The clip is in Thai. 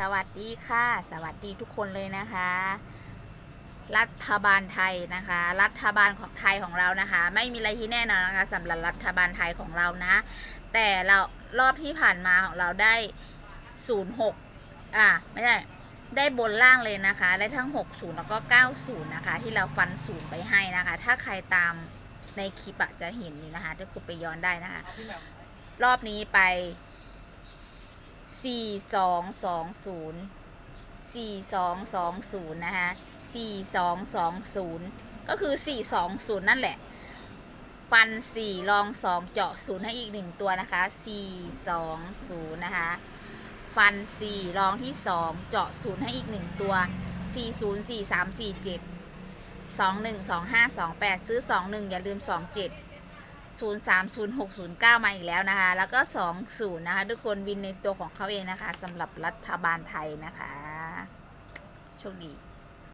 สวัสดีค่ะ สวัสดีทุกคนเลยนะคะ รัฐบาลไทยนะคะ รัฐบาลของไทยของเรานะคะ ไม่มีอะไรที่แน่นอนนะคะสำหรับรัฐบาลไทยของเรานะ แต่เรารอบที่ผ่านมาของเราได้06อะไม่ใช่ได้บนล่างเลยนะคะ ได้ทั้ง 60 แล้วก็ 90 นะคะ ที่เราฟันศูนย์ไปให้นะคะ ถ้าใครตามในคลิปอะจะเห็นอยู่นะคะถ้าคุณไปย้อนได้นะคะ รอบนี้ไป สี่สองสองศูนย์สี่สองสองศูนย์นะคะสี่สองสองศูนย์ก็คือสี่สองศูนย์นั่นแหละ ฟันสี่ลองสองเจาะศูนย์ให้อีกหนึ่งตัวนะคะสี่สองศูนย์นะคะฟันสี่ลองที่สองเจาะศูนย์ให้อีกหนึ่งตัวสี่ศูนย์สี่สามสี่เจ็ดสองหนึ่งสองห้าสองแปดซื้อสองหนึ่งอย่าลืมสองเจ็ด 0 3 0 6 0 9มาอีกแล้วนะคะ แล้วก็ 2 0 นะคะ ทุกคนวินในตัวของเขาเองนะคะสำหรับรัฐบาลไทยนะคะ โชคดี